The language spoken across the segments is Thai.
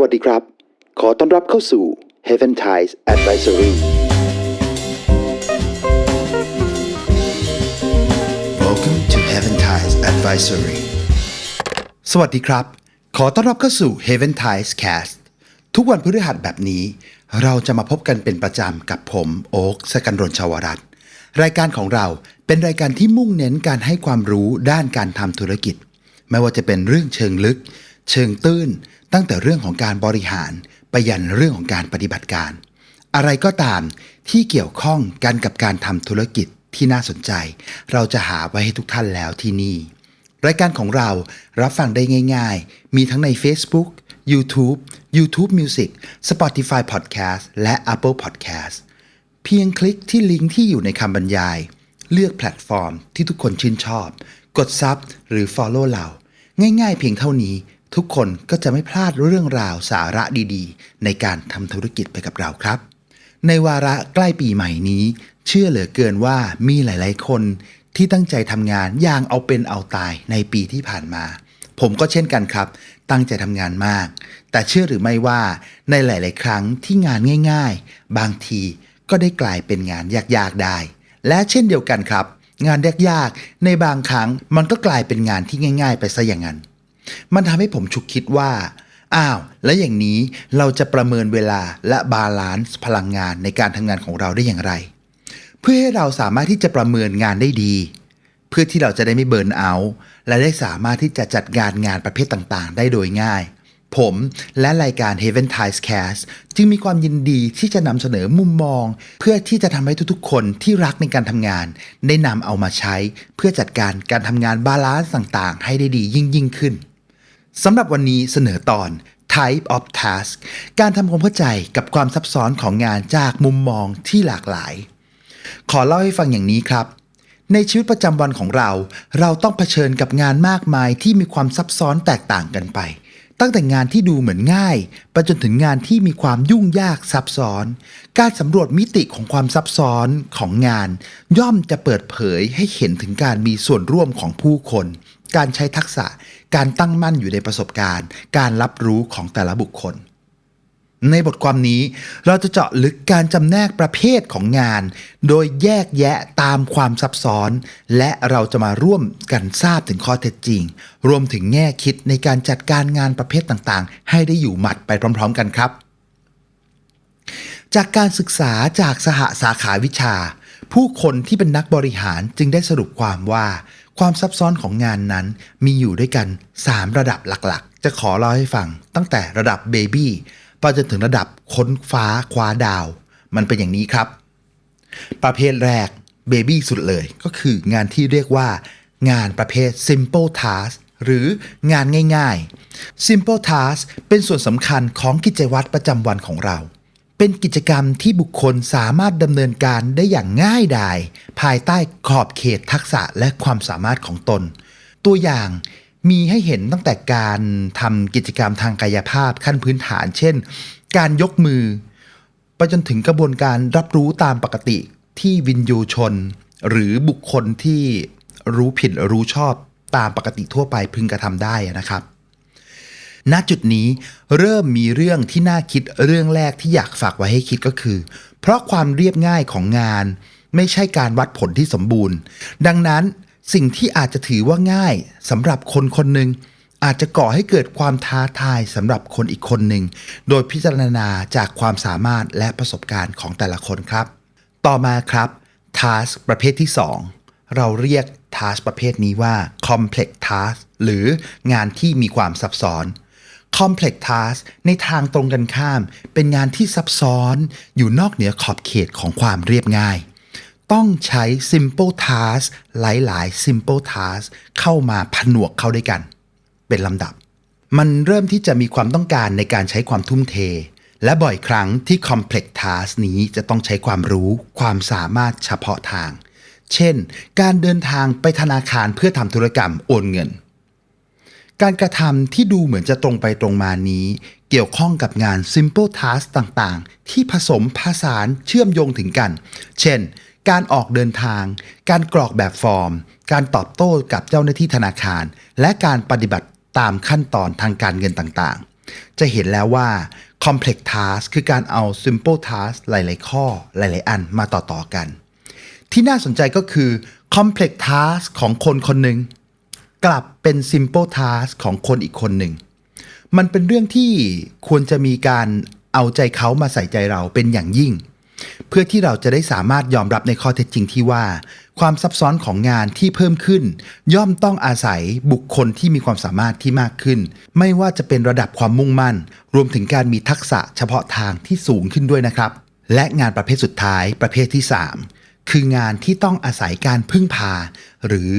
วัสดีครับ ขอต้อนรับเข้าสู่ Heaven Ties Advisory Welcome to Heaven Ties Advisory สวัสดีครับ ขอต้อนรับเข้าสู่ Heaven Ties Cast ทุกวันพฤหัสแบบนี้ เราจะมาพบกันเป็นประจำกับผมโอ๊คสกันรนชาวรัตรายการของเราเป็นรายการที่มุ่งเน้นการให้ความรู้ด้านการทำธุรกิจ ไม่ว่าจะเป็นเรื่องเชิงลึก เชิงตื้น ตั้งแต่เรื่องของการบริหารไปยันเรื่องของการปฏิบัติการ อะไรก็ตามที่เกี่ยวข้องกันกับการทำธุรกิจที่น่าสนใจ เราจะหาไว้ให้ทุกท่านแล้วที่นี่ รายการของเรารับฟังได้ง่าย ๆ มีทั้งใน Facebook YouTube YouTube Music Spotify Podcast และ Apple Podcast เพียงคลิกที่ลิงก์ที่อยู่ในคำบรรยาย เลือกแพลตฟอร์มที่ทุกคนชื่นชอบ กดซับหรือ Follow เรา ง่ายๆเพียงเท่านี้ ทุกคนก็จะไม่พลาดเรื่องราวสาระดีๆ ในการทำธุรกิจไปกับเราครับ ในวาระใกล้ปีใหม่นี้ เชื่อเหลือเกินว่ามีหลายๆ คนที่ตั้งใจทำงานอย่างเอาเป็นเอาตายในปีที่ผ่านมา ผมก็เช่นกันครับ ตั้งใจทำงานมาก แต่เชื่อหรือไม่ว่าในหลาย ๆ ครั้งที่งานง่าย ๆ บางทีก็ได้กลายเป็นงานยากๆได้ และเช่นเดียวกันครับ งานยากๆในบางครั้งมันก็กลายเป็นงานที่ง่าย ๆ ไปซะอย่างนั้น มันทำให้ผมฉุกคิดว่า อ้าว แล้วอย่างนี้เราจะประเมินเวลาและบาลานซ์พลังงานในการทำงานของเราได้อย่างไร เพื่อให้เราสามารถที่จะประเมินงานได้ดี เพื่อที่เราจะได้ไม่เบิร์นเอาท์และได้สามารถที่จะจัดการงานประเภทต่างๆ ได้โดยง่ายผมและรายการ Heaven Ties Cast จึงมีความยินดีที่จะนำเสนอมุมมอง เพื่อที่จะทำให้ทุกๆ คนที่รักในการทำงาน ได้นำเอามาใช้ เพื่อจัดการการทำงานบาลานซ์ต่างๆ ให้ได้ดียิ่งยิ่งๆขึ้น สำหรับวันนี้เสนอตอน Type of Task การทำความเข้าใจกับความซับซ้อนของงานจากมุมมองที่หลากหลาย ขอเล่าให้ฟังอย่างนี้ครับ ในชีวิตประจำวันของเรา เราต้องเผชิญกับงานมากมายที่มีความซับซ้อนแตกต่างกันไป ตั้งแต่งานที่ดูเหมือนง่ายไปจนถึงงานที่มีความยุ่งยากซับซ้อน การสำรวจมิติของความซับซ้อนของงาน ย่อมจะเปิดเผยให้เห็นถึงการมีส่วนร่วมของผู้คน การใช้ทักษะ การตั้งมั่นอยู่ในประสบการณ์ การรับรู้ของแต่ละบุคคล ในบทความนี้เราจะเจาะลึกการจำแนกประเภทของงาน โดยแยกแยะตามความซับซ้อน และเราจะมาร่วมกันทราบถึงข้อเท็จจริง รวมถึงแง่คิดในการจัดการงานประเภทต่างๆ ให้ได้อยู่หมัดไปพร้อม ๆ กันครับ จากการศึกษาจากสหสาขาวิชาผู้คนที่เป็นนักบริหารจึงได้สรุปความว่า ความซับซ้อนของงานนั้นมีอยู่ด้วยกัน 3 ระดับหลักๆ จะขอเล่าให้ฟัง ตั้งแต่ระดับเบบี้ไปจนถึงระดับค้นฟ้าคว้าดาว มันเป็นอย่างนี้ครับ ประเภทแรกเบบี้สุดเลยก็คืองานที่เรียกว่า งานประเภท simple task หรืองานง่ายๆ simple task เป็นส่วนสำคัญของกิจวัตรประจำวันของเรา เป็นกิจกรรมที่บุคคลสามารถดำเนินการได้อย่างง่ายดาย ภายใต้ขอบเขตทักษะและความสามารถของตน ตัวอย่างมีให้เห็นตั้งแต่การทำกิจกรรมทางกายภาพขั้นพื้นฐาน เช่น การยกมือ ไปจนถึงกระบวนการรับรู้ตามปกติที่วินยูชน หรือบุคคลที่รู้ผิดรู้ชอบตามปกติทั่วไปพึงกระทำได้นะครับ ณจุดนี้เริ่มมีเรื่องที่น่าคิดเรื่องแรกที่อยากฝากไว้ให้คิดก็คือ เพราะความเรียบง่ายของงาน ไม่ใช่การวัดผลที่สมบูรณ์ ดังนั้นสิ่งที่อาจจะถือว่าง่ายสำหรับคนคนหนึ่งอาจจะก่อให้เกิดความท้าทายสำหรับคนอีกคนหนึ่ง โดยพิจารณาจากความสามารถและประสบการณ์ของแต่ละคนครับ ต่อมาครับ task ประเภทที่ 2 เราเรียก task ประเภทนี้ว่า complex task หรืองานที่มีความซับซ้อน complex task ในทางตรงกันข้าม เป็นงานที่ซับซ้อนอยู่นอกเหนือขอบเขตของความเรียบง่าย ต้องใช้ simple task หลาย ๆ simple task เข้ามาผนวกเข้าด้วยกัน เป็นลำดับ มันเริ่มที่จะมีความต้องการในการใช้ความทุ่มเท และบ่อยครั้งที่ complex task นี้จะต้องใช้ความรู้ความสามารถเฉพาะทาง เช่น การเดินทางไปธนาคารเพื่อทำธุรกรรมโอนเงิน การกระทำที่ดูเหมือนจะตรงไปตรงมานี้ เกี่ยวข้องกับงาน simple task ต่างๆ ที่ผสมผสานเชื่อมโยงถึงกัน เช่น การออกเดินทาง การกรอกแบบฟอร์ม การตอบโต้กับเจ้าหน้าที่ธนาคาร และการปฏิบัติตามขั้นตอนทางการเงินต่างๆ จะเห็นแล้วว่า complex task คือการเอา simple task หลาย ๆ ข้อ หลาย ๆ อันมาต่อ ๆ กัน ที่น่าสนใจก็คือ complex task ของคนคนหนึ่ง กลับเป็น simple task ของคนอีกคนหนึ่ง มันเป็นเรื่องที่ควรจะมีการเอาใจเขามาใส่ใจเราเป็นอย่างยิ่ง เพื่อที่เราจะได้สามารถยอมรับในข้อเท็จจริงที่ว่า ความซับซ้อนของงานที่เพิ่มขึ้น ย่อมต้องอาศัยบุคคลที่มีความสามารถที่มากขึ้น ไม่ว่าจะเป็นระดับความมุ่งมั่น รวมถึงการมีทักษะเฉพาะทางที่สูงขึ้นด้วยนะครับ และงานประเภทสุดท้ายประเภทที่ 3 คืองานที่ต้องอาศัยการพึ่งพา หรือ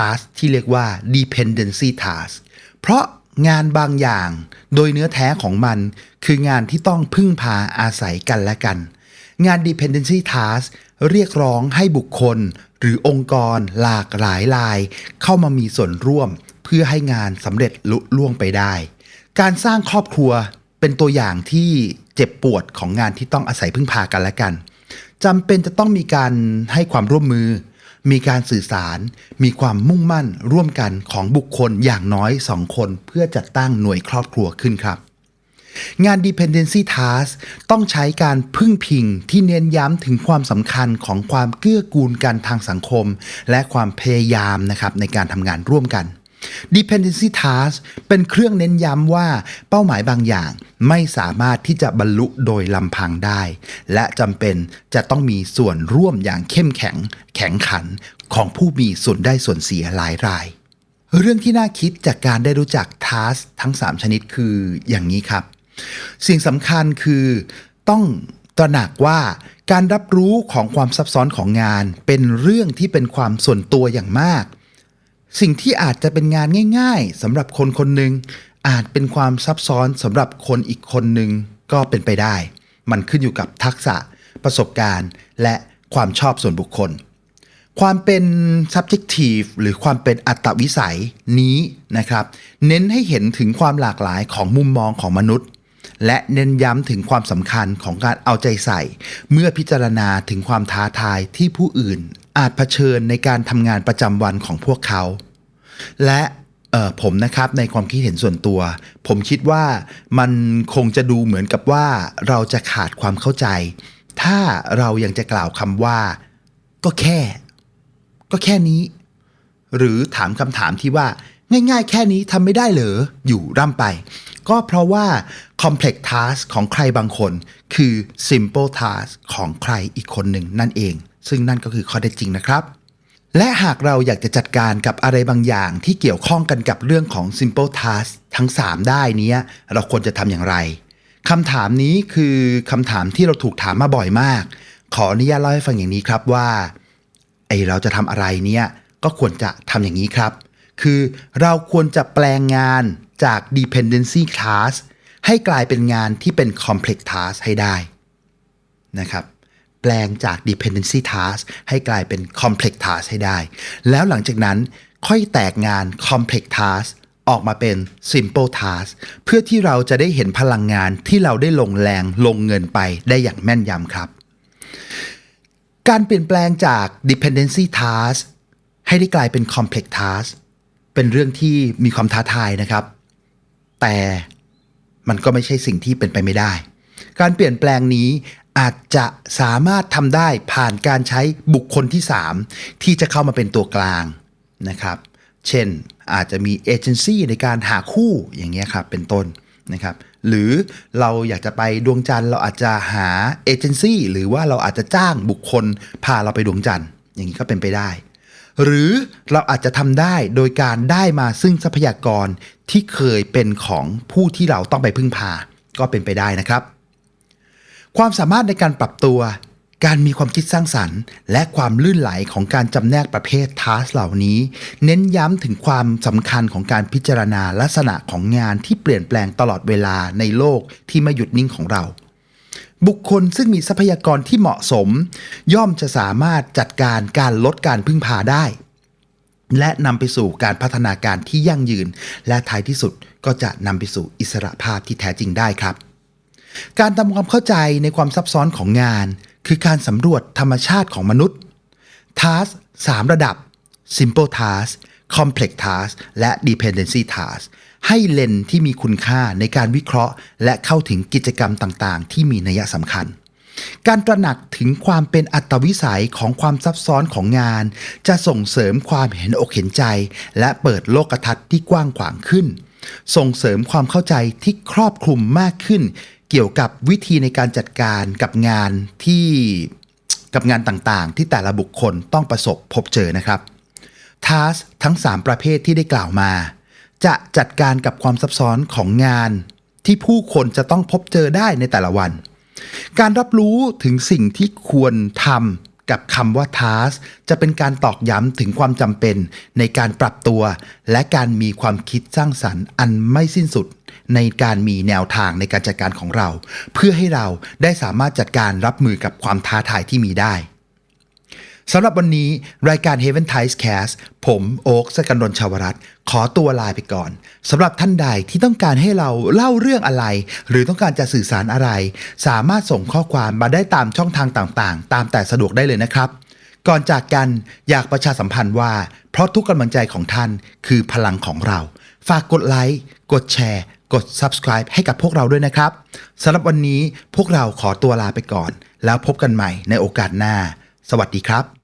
task ที่เรียกว่า dependency task เพราะงานบางอย่างโดยเนื้อแท้ของมัน คืองานที่ต้องพึ่งพาอาศัยกันและกัน งาน dependency task เรียกร้องให้บุคคล หรือองค์กรหลากหลายราย เข้ามามีส่วนร่วม เพื่อให้งานสำเร็จลุล่วงไปได้ การสร้างครอบครัวเป็นตัวอย่างที่เจ็บปวดของงานที่ต้องอาศัยพึ่งพากันและกันจำเป็นจะต้องมีการให้ความร่วมมือ มีการสื่อสาร มีความมุ่งมั่นร่วมกันของบุคคลอย่างน้อยสองคนเพื่อจัดตั้งหน่วยครอบครัวขึ้นครับ งาน dependency task ต้องใช้การพึ่งพิงที่เน้นย้ำถึงความสำคัญของความเกื้อกูลกันทางสังคม และความพยายามนะครับในการทำงานร่วมกัน dependency task เป็นเครื่องเน้นย้ำว่าเป้าหมายบางอย่างไม่สามารถที่จะบรรลุโดยลำพังได้ และจำเป็นจะต้องมีส่วนร่วมอย่างเข้มแข็ง แข็งขันของผู้มีส่วนได้ส่วนเสียหลายราย เรื่องที่น่าคิดจากการได้รู้จักทัสทั้ง 3 ชนิดคืออย่างนี้ครับ สิ่งสำคัญคือต้องตระหนักว่าการรับรู้ของความซับซ้อนของงานเป็นเรื่องที่เป็นความส่วนตัวอย่างมาก สิ่งที่อาจจะเป็นงานง่ายๆสำหรับคนคนหนึ่งอาจเป็นความซับซ้อนสำหรับคนอีกคนหนึ่งก็เป็นไปได้ มันขึ้นอยู่กับทักษะ ประสบการณ์ และความชอบส่วนบุคคล ความเป็น subjective หรือความเป็นอัตวิสัยนี้นะครับ เน้นให้เห็นถึงความหลากหลายของมุมมองของมนุษย์ และเน้นย้ำถึงความสำคัญของการเอาใจใส่ เมื่อพิจารณาถึงความท้าทายที่ผู้อื่น อาจเผชิญในการทำงานประจำวันของพวกเขา และผมนะครับในความคิดเห็นส่วนตัว ผมคิดว่ามันคงจะดูเหมือนกับว่าเราจะขาดความเข้าใจ ถ้าเรายังจะกล่าวคำว่า ก็แค่ ก็แค่นี้ หรือถามคำถามที่ว่า ง่ายๆ แค่นี้ทำไม่ได้เหรออยู่ร่ำไป ก็เพราะว่า complex task ของใครบางคน คือ simple task ของใครอีกคนหนึ่งนั่นเอง ซึ่งนั่นก็คือข้อเท็จจริงนะครับ และหากเราอยากจะจัดการกับอะไรบางอย่างที่เกี่ยวข้องกันกับเรื่องของ simple task ทั้ง 3 ได้นี้เราควรจะทำอย่างไรคำถามนี้คือคำถามที่เราถูกถามมาบ่อยมาก ขออนุญาตเล่าให้ฟังอย่างนี้ครับว่าไอเราจะทำอะไรเนี่ยก็ควรจะทำอย่างนี้ครับ คือเราควรจะแปลงงานจาก dependency class ให้กลายเป็นงานที่เป็น complex task ให้ได้นะครับ แปลงจาก dependency task ให้กลายเป็น complex task ให้ได้ แล้วหลังจากนั้นค่อยแตกงาน complex task ออกมาเป็น simple task เพื่อที่เราจะได้เห็นพลังงานที่เราได้ลงแรงลงเงินไปได้อย่างแม่นยำครับ การเปลี่ยนแปลงจาก dependency task ให้ได้กลายเป็น complex task เป็นเรื่องที่มีความท้าทายนะครับ แต่มันก็ไม่ใช่สิ่งที่เป็นไปไม่ได้ การเปลี่ยนแปลงนี้ อาจจะสามารถทำได้ผ่านการใช้บุคคลที่ 3 ที่จะเข้ามาเป็นตัวกลางนะครับ เช่นอาจจะมีเอเจนซี่ในการหาคู่อย่างเงี้ยครับเป็นต้นนะครับหรือเราอยากจะไปดวงจันทร์เราอาจจะหาเอเจนซี่หรือว่าเราอาจจะจ้างบุคคลพาเราไปดวงจันทร์อย่างนี้ก็เป็นไปได้ หรือเราอาจจะทำได้โดยการได้มาซึ่งทรัพยากรที่เคยเป็นของผู้ที่เราต้องไปพึ่งพาก็เป็นไปได้นะครับ ความสามารถในการปรับตัว การมีความคิดสร้างสรรค์ และความลื่นไหลของการจำแนกประเภททัสเหล่านี้ เน้นย้ำถึงความสำคัญของการพิจารณาลักษณะของงานที่เปลี่ยนแปลงตลอดเวลาในโลกที่ไม่หยุดนิ่งของเรา บุคคลซึ่งมีทรัพยากรที่เหมาะสม ย่อมจะสามารถจัดการการลดการพึ่งพาได้ และนำไปสู่การพัฒนาการที่ยั่งยืน และท้ายที่สุดก็จะนำไปสู่อิสระภาพที่แท้จริงได้ครับ การทำความเข้าใจในความซับซ้อนของงาน คือการสำรวจธรรมชาติของมนุษย์ Task 3 ระดับ Simple Task complex task และ dependency task ให้เลนที่มีคุณค่าในการวิเคราะห์ และเข้าถึงกิจกรรมต่างๆ ที่มีนัยสำคัญ การตระหนักถึงความเป็นอัตวิสัยของความซับซ้อนของงาน จะส่งเสริมความเห็นอกเห็นใจ และเปิดโลกทัศน์ที่กว้างขวางขึ้น ส่งเสริมความเข้าใจที่ครอบคลุมมากขึ้น เกี่ยวกับวิธีในการจัดการกับงานที่กับงานต่างๆ ที่แต่ละบุคคลต้องประสบพบเจอนะครับทัสทั้ง 3 ประเภทที่ได้กล่าวมา จะจัดการกับความซับซ้อนของงานที่ผู้คนจะต้องพบเจอได้ในแต่ละวัน การรับรู้ถึงสิ่งที่ควรทำ กับคำว่า task จะเป็นการตอกย้ำถึงความจำเป็น ในการปรับตัว และการมีความคิดสร้างสรรค์อันไม่สิ้นสุด ในการมีแนวทางในการจัดการของเรา เพื่อให้เราได้สามารถจัดการรับมือกับความท้าทายที่มีได้ สำหรับวันนี้รายการ Heaven Ties Cast ผมโอ๊คสกันดนชาวรัตขอตัวลาไปก่อนสำหรับท่านใดที่ต้องการให้เราเล่าเรื่องอะไร หรือต้องการจะสื่อสารอะไร สามารถส่งข้อความมาได้ตามช่องทางต่างๆ ตามแต่สะดวกได้เลยนะครับ ก่อนจากกันอยากประชาสัมพันธ์ว่า เพราะทุกกำลังใจของท่านคือพลังของเรา ฝากกดไลค์กดแชร์กด subscribe ให้กับพวกเราด้วยนะครับสำหรับวันนี้พวกเราขอตัวลาไปก่อน แล้วพบกันใหม่ในโอกาสหน้า สวัสดีครับ